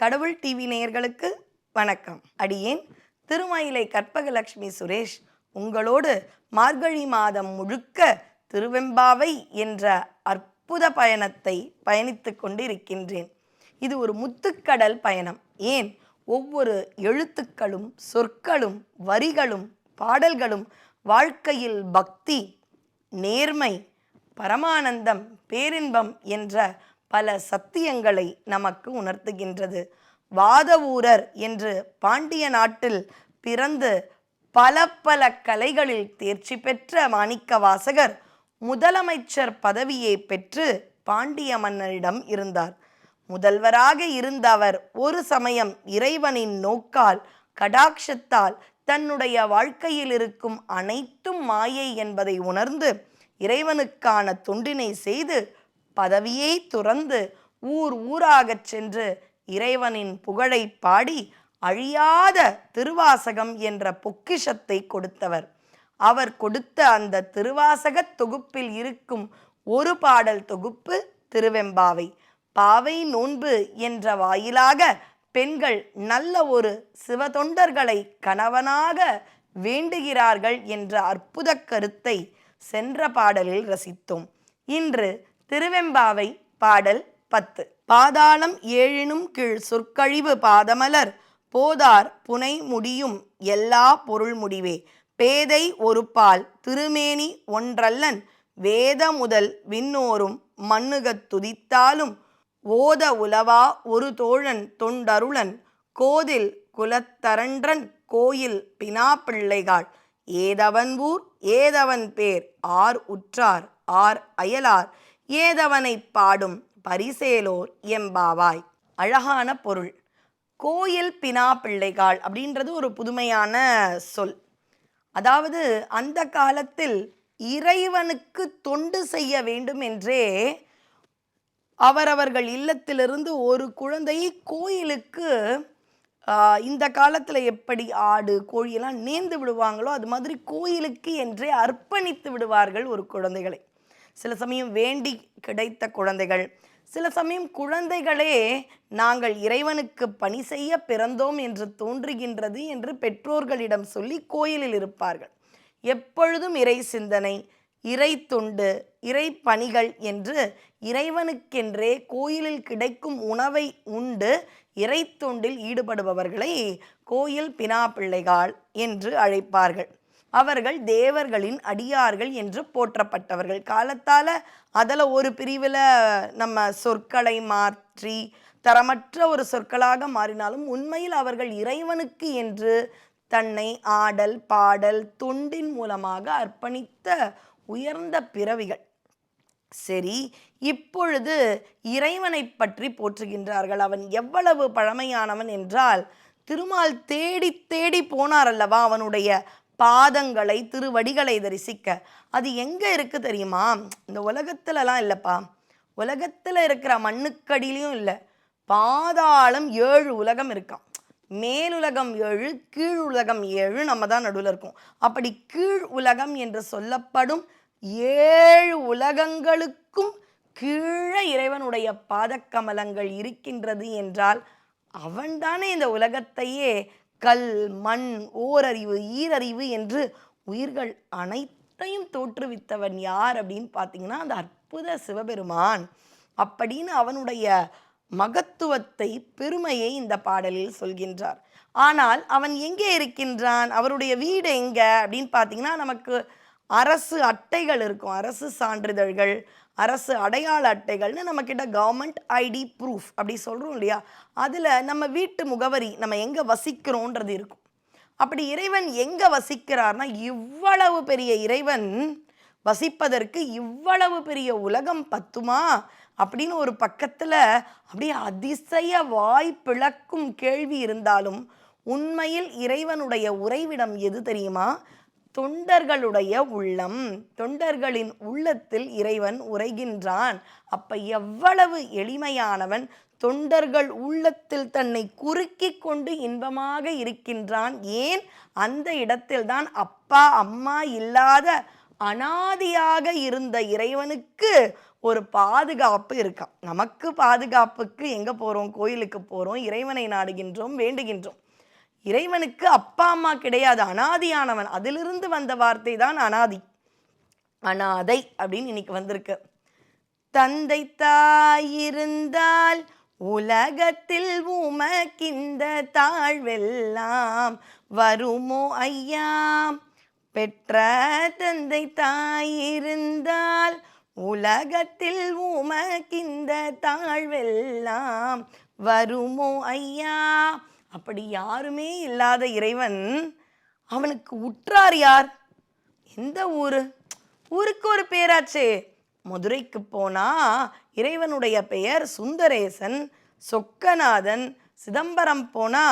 கடவுள் டிவி நேயர்களுக்கு வணக்கம். அடியேன் திருமயிலை கற்பகலட்சுமி சுரேஷ் உங்களோடு மார்கழி மாதம் முழுக்க திருவெம்பாவை என்ற அற்புத பயணத்தை பயணித்துக் கொண்டிருக்கின்றேன். இது ஒரு முத்துக்கடல் பயணம். ஏன்? ஒவ்வொரு எழுத்துக்களும் சொற்களும் வரிகளும் பாடல்களும் வாழ்க்கையில் பக்தி நேர்மை பரமானந்தம் பேரின்பம் என்ற பல சத்தியங்களை நமக்கு உணர்த்துகின்றது. வாதவூரர் என்று பாண்டிய நாட்டில் பிறந்து பல பல கலைகளில் தேர்ச்சி பெற்ற மாணிக்க வாசகர் முதலமைச்சர் பதவியை பெற்று பாண்டிய மன்னரிடம் இருந்தார். முதல்வராக இருந்த அவர் ஒரு சமயம் இறைவனின் நோக்கால் கடாட்சத்தால் தன்னுடைய வாழ்க்கையில் இருக்கும் அனைத்தும் மாயை என்பதை உணர்ந்து இறைவனுக்கான தொண்டினை செய்து பதவியை துறந்து ஊர் ஊராகச் சென்று இறைவனின் புகழை பாடி அழியாத திருவாசகம் என்ற பொக்கிஷத்தை கொடுத்தவர். அவர் கொடுத்த அந்த திருவாசக தொகுப்பில் இருக்கும் ஒரு பாடல் தொகுப்பு திருவெம்பாவை. பாவை நோன்பு என்ற வாயிலாக பெண்கள் நல்ல ஒரு சிவதொண்டர்களை கணவனாக வேண்டுகிறார்கள் என்ற அற்புத கருத்தை சென்ற பாடலில் ரசித்தோம். இன்று திருவெம்பாவை பாடல் பத்து. பாதாளம் ஏழினும் கீழ் சொற்கழிவு பாதமலர் போதார் புனை முடியும் எல்லா பொருள் முடிவே. பேதை ஒரு பால் திருமேனி ஒன்றல்லன் வேத முதல் விண்ணோரும் மண்ணுகத் துதித்தாலும் ஓத உலவா ஒரு தோழன் தொண்டருளன் கோதில் குலத்தரன்றன் கோயில் பினா பிள்ளைகாள். ஏதவன் ஊர் ஏதவன் பேர் ஆர் உற்றார் ஆர் அயலார். ஏதவனை பாடும் பரிசேலோர் எம்பாவாய் அழகான பொருள். கோயில் பினா பிள்ளைகாள் அப்படின்றது ஒரு புதுமையான சொல். அதாவது அந்த காலத்தில் இறைவனுக்கு தொண்டு செய்ய வேண்டும் என்றே அவரவர்கள் இல்லத்திலிருந்து ஒரு குழந்தையை கோயிலுக்கு இந்த காலத்தில் எப்படி ஆடு கோழியெல்லாம் நேர்ந்து விடுவாங்களோ அது மாதிரி கோயிலுக்கு என்றே அர்ப்பணித்து விடுவார்கள் ஒரு குழந்தைகளை. சில சமயம் வேண்டி கிடைத்த குழந்தைகள். சில சமயம் குழந்தைகளே நாங்கள் இறைவனுக்கு பணி செய்ய பிறந்தோம் என்று தோன்றுகின்றது என்று பெற்றோர்களிடம் சொல்லி கோயிலில் இருப்பார்கள். எப்பொழுதும் இறை சிந்தனை இறை தொண்டு இறை பணிகள் என்று இறைவனுக்கென்றே கோயிலில் கிடைக்கும் உணவை உண்டு இறை தொண்டில் ஈடுபடுபவர்களை கோயில் பினா பிள்ளைகள் என்று அழைப்பார்கள். அவர்கள் தேவர்களின் அடியார்கள் என்று போற்றப்பட்டவர்கள். காலத்தால் அதில் ஒரு பிரிவில் நம்ம சொற்களை மாற்றி தரமற்ற ஒரு சொற்களாக மாறினாலும் உண்மையில் அவர்கள் இறைவனுக்கு என்று தன்னை ஆடல் பாடல் தொண்டின் மூலமாக அர்ப்பணித்த உயர்ந்த பிறவிகள். சரி இப்பொழுது இறைவனை பற்றி போற்றுகின்றார்கள். அவன் எவ்வளவு பழமையானவன் என்றால் திருமால் தேடி தேடி போனார் அல்லவா அவனுடைய பாதங்களை திருவடிகளை தரிசிக்க. அது எங்கே இருக்குது தெரியுமா? இந்த உலகத்துலலாம் இல்லைப்பா. உலகத்தில் இருக்கிற மண்ணுக்கடியிலையும் இல்லை. பாதாளம் ஏழு உலகம் இருக்கான் மேலுலகம் ஏழு கீழ் உலகம் ஏழு நம்ம தான் நடுவில் இருக்கோம். அப்படி கீழ் உலகம் என்று சொல்லப்படும் ஏழு உலகங்களுக்கும் கீழே இறைவனுடைய பாதக்கமலங்கள் இருக்கின்றது என்றால் அவன்தானே இந்த உலகத்தையே கல் மண் ஓரறிவு ஈரறிவு என்று உயிர்கள் அனைத்தையும் தோற்றுவித்தவன் யார் அப்படின்னு பார்த்தீங்கன்னா அந்த அற்புத சிவபெருமான். அப்படின்னு அவனுடைய மகத்துவத்தை பெருமையை இந்த பாடலில் சொல்கின்றார். ஆனால் அவன் எங்கே இருக்கின்றான்? அவருடைய வீடு எங்க? அப்படின்னு பார்த்தீங்கன்னா நமக்கு அரசு அட்டைகள் இருக்கும். அரசு சான்றிதழ்கள் அரசு அடையாள அட்டைகள்னு நம்மக்கிட்ட கவர்மெண்ட் ஐடி ப்ரூஃப் அப்படி சொல்கிறோம் இல்லையா? அதில் நம்ம வீட்டு முகவரி நம்ம எங்கே வசிக்கிறோன்றது இருக்கும். அப்படி இறைவன் எங்கே வசிக்கிறார்னா இவ்வளவு பெரிய இறைவன் வசிப்பதற்கு இவ்வளவு பெரிய உலகம் பத்துமா? அப்படின்னு ஒரு பக்கத்தில் அப்படியே அதிசய வாய் பிளக்கும் கேள்வி இருந்தாலும் உண்மையில் இறைவனுடைய உறைவிடம் எது தெரியுமா? தொண்டர்களுடைய உள்ளம் தொண்டர்களின் உள்ளத்தில் இறைவன் உரைகின்றான். அப்ப எவ்வளவு எளிமையானவன் தொண்டர்கள் உள்ளத்தில் தன்னை குறுக்கி கொண்டு இன்பமாக இருக்கின்றான். ஏன்? அந்த இடத்தில்தான் அப்பா அம்மா இல்லாத அனாதியாக இருந்த இறைவனுக்கு ஒரு பாதுகாப்பு இருக்கான் நமக்கு பாதுகாப்புக்கு எங்கே போகிறோம் கோயிலுக்கு போகிறோம் இறைவனை நாடுகின்றோம் வேண்டுகின்றோம். இறைவனுக்கு அப்பா அம்மா கிடையாது. அனாதியானவன். அதிலிருந்து வந்த வார்த்தை தான் அனாதி. அனாதை அப்படின்னு இன்னைக்கு வந்திருக்கு. தந்தை தாயிருந்தால் உலகத்தில் உமக்கிந்த தாழ்வெல்லாம் வருமோ ஐயா? பெற்ற தந்தை தாயிருந்தால் உலகத்தில் உமக்கிந்த தாழ்வெல்லாம் வருமோ ஐயா? அப்படி யாருமே இல்லாத இறைவன் அவனுக்கு உற்றார் யார்? எந்த ஊர்? ஊருக்கு ஒரு பேராச்சே. மதுரைக்கு போனா இறைவனுடைய பெயர் சுந்தரேசன் சொக்கநாதன் சிதம்பரம் போனா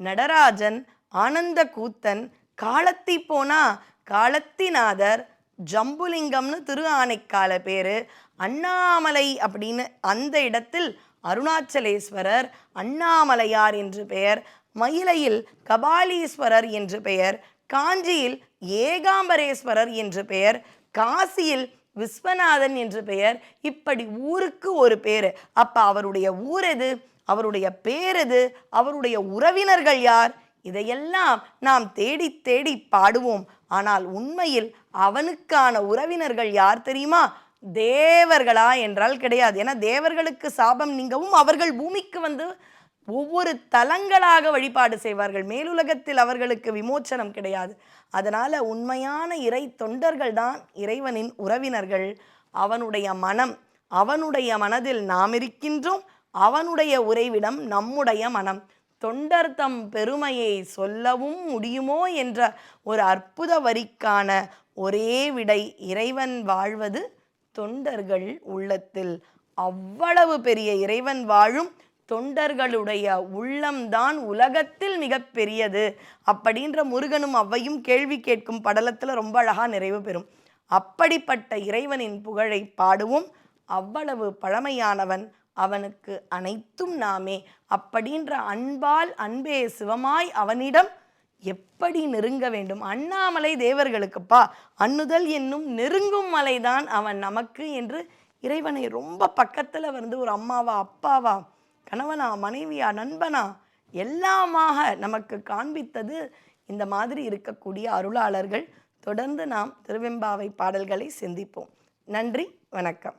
நடராஜன் ஆனந்த கூத்தன் காலத்தி போனா காலத்திநாதர் ஜம்புலிங்கம்னு திரு ஆனைக்கால பேரு அண்ணாமலை அப்படின்னு அந்த இடத்தில் அருணாச்சலேஸ்வரர் அண்ணாமலையார் என்று பெயர் மயிலையில் கபாலீஸ்வரர் என்று பெயர் காஞ்சியில் ஏகாம்பரேஸ்வரர் என்று பெயர் காசியில் விஸ்வநாதன் என்று பெயர். இப்படி ஊருக்கு ஒரு பேர். அப்போ அவருடைய ஊர் எது? அவருடைய பேர் எது? அவருடைய உறவினர்கள் யார்? இதையெல்லாம் நாம் தேடி தேடி பாடுவோம். ஆனால் உண்மையில் அவனுக்கான உறவினர்கள் யார் தெரியுமா? தேவர்களா என்றால் கிடையாது. ஏன்னா தேவர்களுக்கு சாபம் நீங்கவும் அவர்கள் பூமிக்கு வந்து ஒவ்வொரு தலங்களாக வழிபாடு செய்வார்கள். மேலுலகத்தில் அவர்களுக்கு விமோச்சனம் கிடையாது. அதனால உண்மையான இறை தொண்டர்கள் தான் இறைவனின் உறவினர்கள். அவனுடைய மனம் அவனுடைய மனதில் நாம் இருக்கின்றோம். அவனுடைய உறைவிடம் நம்முடைய மனம். தொண்டர் தம் பெருமையை சொல்லவும் முடியுமோ என்ற ஒரு அற்புத வரிக்கான ஒரே விடை இறைவன் வாழ்வது தொண்டர்கள் உள்ளத்தில் அவ்வளவு பெரிய இறைவன் வாழும் தொண்டர்களுடைய உள்ளம்தான் உலகத்தில் மிகப்பெரியது அப்படின்ற முருகனும் அவ்வையும் கேள்வி கேட்கும் படலத்தில் ரொம்ப அழகாக நிறைவு பெறும். அப்படிப்பட்ட இறைவனின் புகழை பாடுவோம். அவ்வளவு பழமையானவன் அவனுக்கு அனைத்தும் நாமே. அப்படின்ற அன்பால் அன்பே சிவமாய் அவனிடம் எப்படி நெருங்க வேண்டும்? அண்ணாமலை தேவர்களுக்குப்பா அண்ணுதல் என்னும் நெருங்கும் மலைதான் அவன் நமக்கு என்று இறைவனை ரொம்ப பக்கத்தில் வந்து ஒரு அம்மாவா அப்பாவா கணவனா மனைவியா நண்பனா எல்லாமாக நமக்கு காண்பித்தது இந்த மாதிரி இருக்கக்கூடிய அருளாளர்கள். தொடர்ந்து நாம் திருவெம்பாவை பாடல்களை சிந்திப்போம். நன்றி வணக்கம்.